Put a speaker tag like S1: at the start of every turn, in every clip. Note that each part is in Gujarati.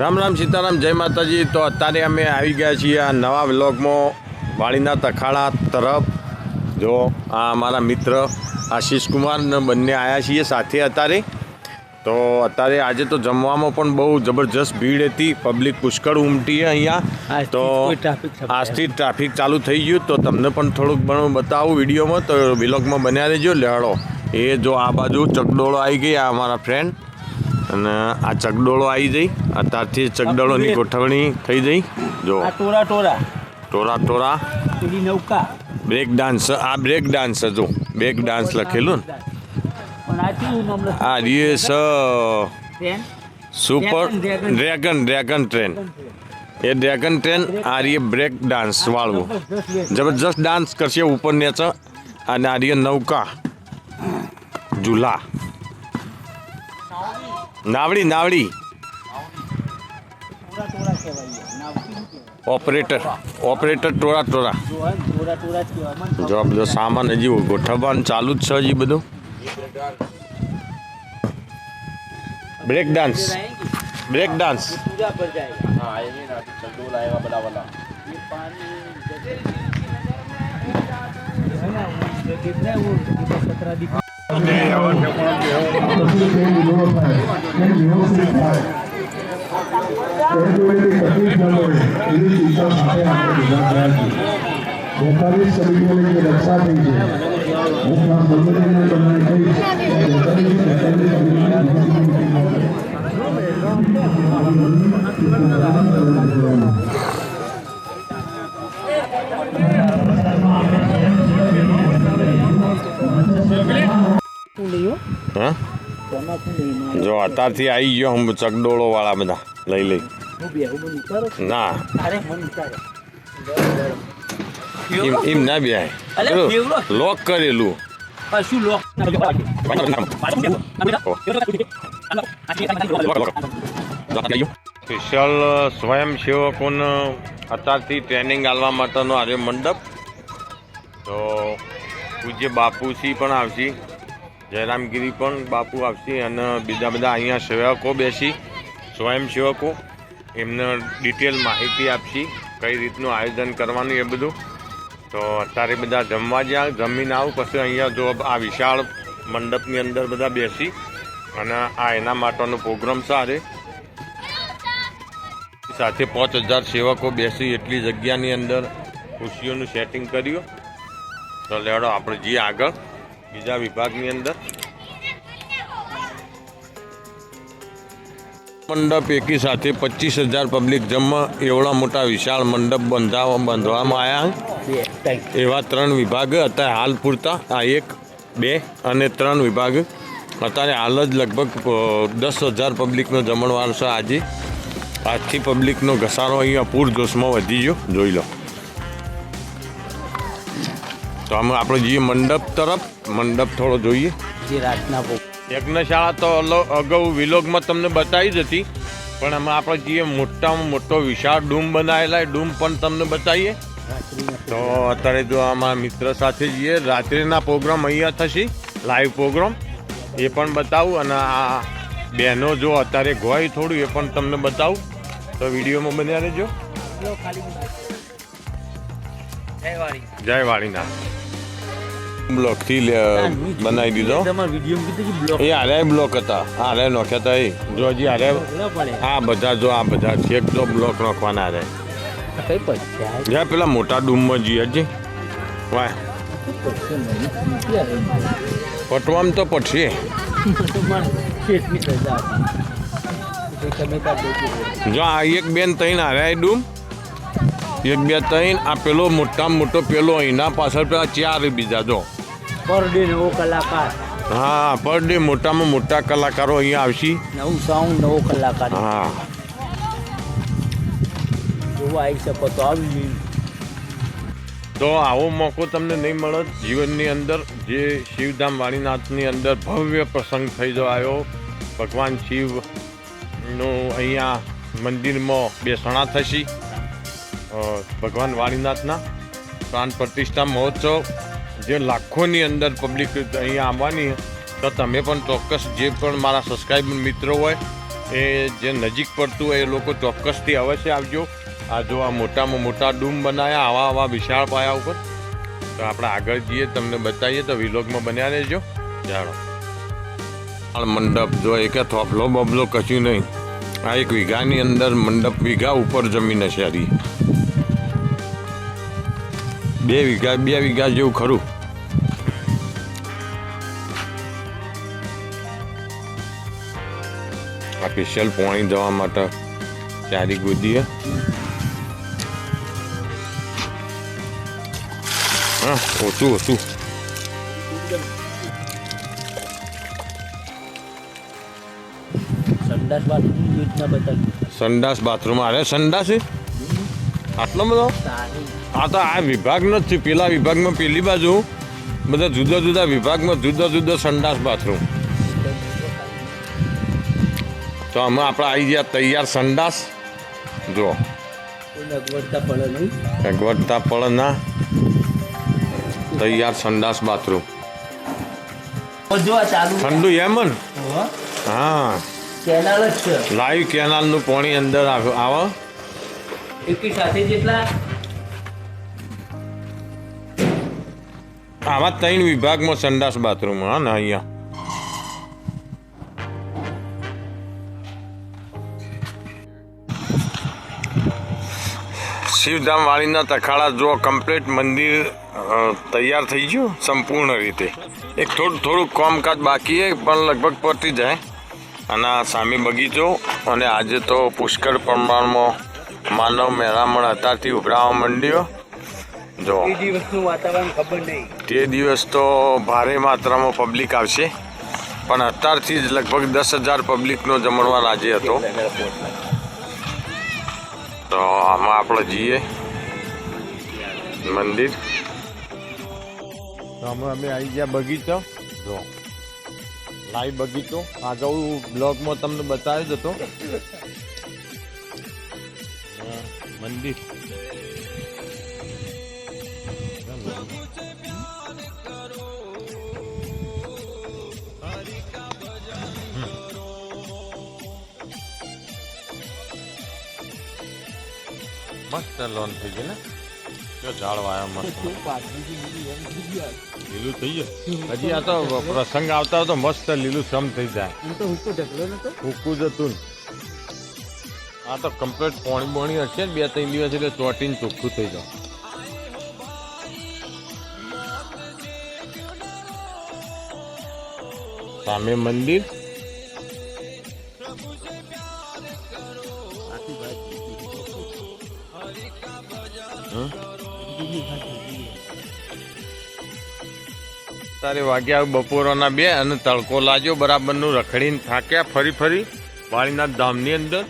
S1: રામ રામ સીતારામ જય માતાજી. તો અત્યારે અમે આવી ગયા છીએ આ નવા વ્લોગમાં વાળીના તખાડા તરફ. જો આ અમારા મિત્ર આશીષ કુમાર બંને આવ્યા છીએ સાથે અત્યારે. તો અત્યારે આજે તો જમવામાં પણ બહુ જબરજસ્ત ભીડ હતી. પબ્લિક પુષ્કળ ઉમટી અહીંયા. તો આજથી ટ્રાફિક ચાલુ થઈ ગયું. તો તમને પણ થોડુંક ઘણું બતાવું વિડીયોમાં. તો વિલોગમાં બન્યા રહેજો. લેડો એ જો આ બાજુ ચકડોળો આવી ગઈ આ અમારા ફ્રેન્ડ અને આ ચકડોળો આવી જઈ. અત્યારથી ચકડોળોની ગોઠવણી થઈ જઈ. જો
S2: ટોરા ટોરા.
S1: ટોરા ટોરા.
S2: પેલી નૌકા.
S1: Break dance. આ બ્રેક ડાન્સ જો બ્રેક ડાન્સ લખેલું ને.
S2: આ
S1: રીએસ સુપર ડ્રેગન ડ્રેગન ટ્રેન. એ ડ્રેગન ટ્રેન આ રીએ બ્રેક ડાન્સ વાળવું. જબરજસ્ત ડાન્સ કરશે ઉપર નેચે અને આ રીએ નૌકા. ઝૂલા નાવડી નાવડી
S2: ટોરા ટોરા કહેવાય છે. નાવકી શું કહેવાય?
S1: ઓપરેટર ઓપરેટર ટોળા ટોળા
S2: જો હોય ને ટોરા ટોરા જ કહેવાય. મને
S1: જો આ બધો સામાન હજી ગોઠવવાનું ચાલુ જ છે હજી બધું બ્રેક ડાન્સ
S2: ખબર
S1: બ્રેક ડાન્સ
S2: પૂજા પર જાય ये पानी जैसे है ना वो कितना वो खतरा दिखा
S3: બેતાલીસ સદીઓની જે રક્ષા થઈ છે હું તમને
S1: હા? જો અત્યારથી આવી ગયો હું ચકડોળો વાળા બધા. લઈ લઈ. ના. એમ ના બે લોક કરેલું. સ્પેશિયલ સ્વયંસેવકોને અત્યારથી ટ્રેનિંગ આલવા માટેનો આજે મંડપ. તો પૂજ્ય બાપુશી પણ આવશે. જયરામગીરી પણ બાપુ આપશે અને બીજા બધા અહીંયા સેવકો બેસી સ્વયંસેવકો એમને ડિટેલ માહિતી આપશે, કઈ રીતનું આયોજન કરવાનું એ બધું. તો અત્યારે બધા જમવા જ્યાં, જમીને આવું, પછી અહીંયા જો આ વિશાળ મંડપની અંદર બધા બેસી, અને આ એના માટેનો પ્રોગ્રામ સારે. સાથે પાંચ હજાર સેવકો બેસી એટલી જગ્યાની અંદર ખુશીઓનું સેટિંગ કર્યું. તો લેડો આપણે જઈએ આગળ. બીજા વિભાગની અંદર. મંડપ એકી સાથે પચીસ હજાર પબ્લિક જમવા એવડા મોટા વિશાળ મંડપ બંધાવા બાંધવામાં આવ્યા એવા ત્રણ વિભાગ અત્યારે હાલ પૂરતા. આ એક બે અને ત્રણ વિભાગ. અત્યારે હાલ જ લગભગ દસ હજાર પબ્લિકનો જમણવાર છે આજે. આજથી પબ્લિકનો ઘસારો અહીંયા પૂરજોશમાં વધી ગયો. જોઈ લો. તો આમાં આપણે જઈએ મંડપ તરફ. મંડપ થોડો જોઈએ.
S2: જે રાતના
S1: યજ્ઞશાળા તો અગાઉ વિલોગમાં તમને બતાવી જ હતી પણ એમાં આપણે જઈએ મોટામાં મોટો વિશાળ ડૂમ બનાવેલા ડૂમ પણ તમને બતાવીએ. તો અત્યારે જો આમાં મિત્ર સાથે જઈએ રાત્રિના પ્રોગ્રામ અહીંયા થશે લાઈવ પ્રોગ્રામ. એ પણ બતાવું અને આ બહેનો જો અત્યારે ગોય થોડું એ પણ તમને બતાવું. તો વિડીયોમાં બન્યા રહેજો.
S2: જય વાળી.
S1: વાળીના બ્લોકથી બનાવી દીધો.
S2: બ્લોક
S1: એ આરે બ્લોક હતા. આરે નોખ્યા હતા એ. જો હજી
S2: આરે
S1: આ બધા જો આ બધા છેક તો બ્લોક નોખવાના
S2: આરે
S1: જ્યાં પેલા મોટા ડૂમમાં જઈએ હજી. વાય પટવામાં તો પડશે જો આ એક બેન તૈન હાર્યા ડૂમ. એક બે ત્રણ આ પેલો મોટામાં મોટો પેલો અહીંના પાછળ પેલા ચાર બીજા જો.
S2: પર ડે નવો કલાકાર.
S1: હા પર ડે મોટામાં મોટા કલાકારો અહીંયા આવશે.
S2: નવું સાઉન્ડ નવો કલાકાર.
S1: હા.
S2: જોવા આવી શકો તો આવી
S1: તો આવો મોકો તમને નહીં મળે જીવનની અંદર જે શિવધામ વાણીનાથની અંદર ભવ્ય પ્રસંગ થઈ આવ્યો ભગવાન શિવનું અહીંયા મંદિરમાં બેસણા થશે. ભગવાન વાણીનાથના પ્રાણ પ્રતિષ્ઠા મહોત્સવ. જે લાખોની અંદર પબ્લિક અહીંયા આવવાની તો તમે પણ ચોક્કસ જે પણ મારા સબસ્ક્રાઈબર મિત્રો હોય, એ જે નજીક પડતું હોય એ લોકો ચોક્કસથી અવશ્ય આવજો. આ જો આ મોટામાં મોટા ડૂમ બનાવ્યા આવા આવા વિશાળ પાયા ઉપર. તો આપણે આગળ જઈએ, તમને બતાવીએ, તો વિલોગમાં બન્યા રહેજો. જાણો. આ મંડપ જો એક થોપલો બબલો કશું નહીં. આ એક વીઘાની અંદર મંડપ, વીઘા ઉપર જમીન હશે હારી બે વીઘા બે વીઘા જેવું ખરું. સ્પેશિયલ પાણી જવા માટે ચારી ગોદીએ હા. ઓછું ઓછું.
S2: સંડાસ બાથરૂમ
S1: સંડાસ બાથરૂમ અરે સંડાસ આટલો બધો? આ તો આ વિભાગ નથી પેલા વિભાગમાં પેલી બાજુ બધા જુદા જુદા વિભાગમાં જુદા જુદા સંડાસ બાથરૂમ. તો અમે આપણે આવી ગયા તૈયાર સંડાસ. જો
S2: અગવડતા પડે
S1: ના તૈયાર સંડાસ બાથરૂમ. ઠંડુ એમ ને? હા.
S2: કેનાલ જ છે.
S1: લાઈવ કેનાલનું પાણી અંદર આવે.
S2: એકી સાથે જેટલા
S1: આવા ત્રણ વિભાગમાં સંડાસ બાથરૂમ, હા ને, અહીંયા. શિવધામ વાળીના તખાડા જો કમ્પ્લીટ મંદિર તૈયાર થઈ ગયું, સંપૂર્ણ રીતે. એક થોડું થોડું કામકાજ બાકી છે, પણ લગભગ પતી જાય. અને સામે બગીચો, અને આજે તો પુષ્કળ પ્રમાણમાં માનવ મહેરામણ અત્યારથી ઉભરાવા માંડ્યો. જો.
S2: એ દિવસનું વાતાવરણ ખબર નહીં.
S1: તે દિવસ તો ભારે માત્રામાં પબ્લિક આવશે. પણ અત્યારથી જ લગભગ દસ હજાર પબ્લિકનો જમણવાર આજે હતો. તો આમાં આપણે જઈએ. મંદિર. તો અમે અમે આવી ગયા બગીચો. જો. લાઈવ બગીચો. આગળ બ્લોગમાં તમને બતાવ્યો જ હતો. મંદિર. મસ્ત લોન થઈ ગઈ ને? કયો ઝાડ વાયા મસ્ત. લીલું થઈ ગયું હજી આ તો પ્રસંગ આવતા હોય તો મસ્ત લીલું સમ થઈ જાય.
S2: હું તો હું ઢકલો નતો?
S1: ફૂકું જતું ને. આ તો કમ્પ્લીટ પોણી બોણી હશે બે, ત્રણ દિવસ એટલે ચોટીને ચોખ્ખું થઈ જાવ સામે મંદિર? તારે વાગ્યા બપોરના બે અને તડકો લાગ્યો, બરાબરનું રખડીને થાક્યા ફરી ફરી વાળીના ધામની અંદર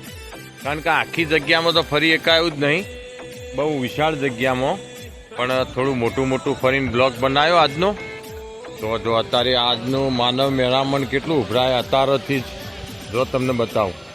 S1: કારણ કે આખી જગ્યામાં તો ફરી એકાયું જ નહીં. બહુ વિશાળ જગ્યામાં. પણ થોડું મોટું મોટું ફરીને બ્લોક બનાવ્યો આજનો. તો જો અત્યારે આજનું માનવ મેળામણ કેટલું ઉભરાય અત્યારથી જ જો તમને બતાવું.